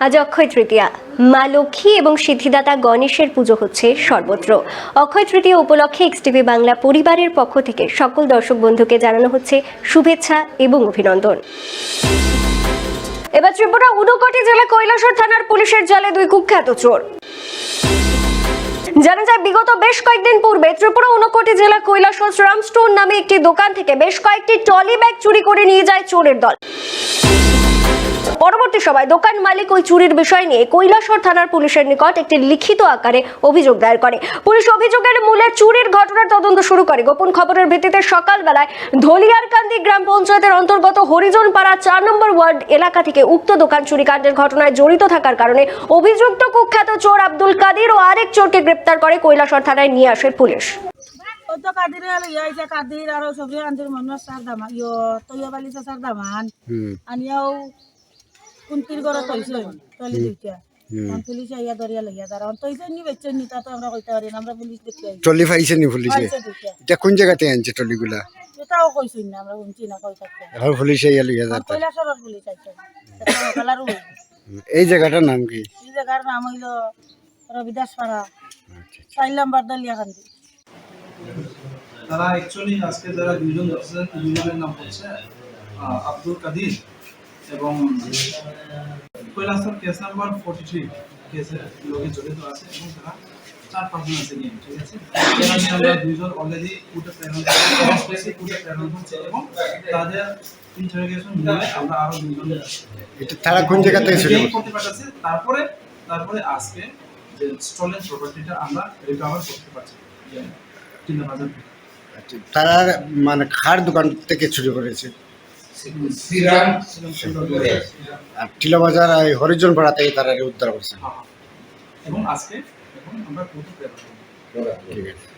আজ অক্ষয় তৃতীয়া। মা লক্ষ্মী এবং সিদ্ধিদাতা গণেশের পুজো হচ্ছে সর্বত্র। অক্ষয় তৃতীয়া উপলক্ষে এক্স টিভি বাংলা পরিবারের পক্ষ থেকে সকল দর্শক বন্ধুকে জানানো হচ্ছে শুভেচ্ছা এবং অভিনন্দন। এবার ত্রিপুরা উনকোটি জেলা কৈলাসর থানার পুলিশের জালে দুই কুখ্যাত চোর। জানা যায়, বিগত বেশ কয়েকদিন পূর্বে ত্রিপুরা ঊনকোটি জেলা কৈলাসর রাম স্টোর নামে একটি দোকান থেকে বেশ কয়েকটি টলি ব্যাগ চুরি করে নিয়ে যায় চোরের দল। পরবর্তী সময় দোকান মালিক ওই চুরির বিষয় নিয়ে কৈলাসর থানার পুলিশের নিকট একটি লিখিত আকারে অভিযোগ দায়ের করে। পুলিশ অভিযোগের মূলে চুরির ঘটনার তদন্ত শুরু করে। গোপন খবরের ভিত্তিতে সকালবেলায় ধলিয়ারকান্দি গ্রাম পঞ্চায়েতের অন্তর্গত হরিজন পাড়া চার নম্বর ওয়ার্ড এলাকা থেকে উক্ত দোকান চুরিকাণ্ডের ঘটনায় জড়িত থাকার কারণে অভিযুক্ত কুখ্যাত চোর আব্দুল কাদির ও আরেক চোরকে গ্রেপ্তার করে কৈলাসর থানায় নিয়ে আসে পুলিশ। তো কাদিরে আর সবজি আন্দির মনে সার দামা ইয়ো তৈয়া বালি সার দামান আনিয়াও কুন্তির ঘরে তৈছে তলি দুইটা পুলিশ আইয়া লইয়া তারা তৈছে নি বেচছে নি তা তো আমরা কইতে পারি আমরা পুলিশ দেখতে ট্রলি পাইছে নি পুলিশে? এটা কোন জায়গাতে আনছে ট্রলিগুলা? এটাও কইছি না আমরা শুনছি না কই থাকতে এখন পুলিশে ইয়া লইয়া যাতা। কইলা সরর পুলিশ আইছে। কালারও এই জায়গাটার নাম কি? এই জায়গার নাম হইল রবিদাস পাড়া চার নাম্বার দলিয়া কান্দি তারা অ্যাকচুয়ালি আজকে যারা দুজন ধরছেন দুজনের নাম হচ্ছে আব্দুল কাদির। এবং কৈলাসর কেস নাম্বার ফোর্টি থ্রি কেসের লোকে জড়িত আছে এবং তারা চার পাঁচজন আছে নিয়ে ঠিক আছে? আমরা অলরেডি কোর্টে প্রেরণ করেছি কোর্টে প্রেরণ হচ্ছে এবং তাদের ইন্টারোগেশন নিয়ে আমরা আরও দুইজন এটা তারা কোন জায়গা থেকে এই করতে তারপরে তারপরে আজকে যে স্টলেন প্রপার্টিটা আমরা রিকভার করতে পারছি তিন হাজার তারা মানে খার দোকান থেকে চুরি করেছে। আর টিলা বাজার হরিজন পাড়া থেকে তারা উদ্ধার করছে এবং আজকে এখন আমরা ঠিক আছে।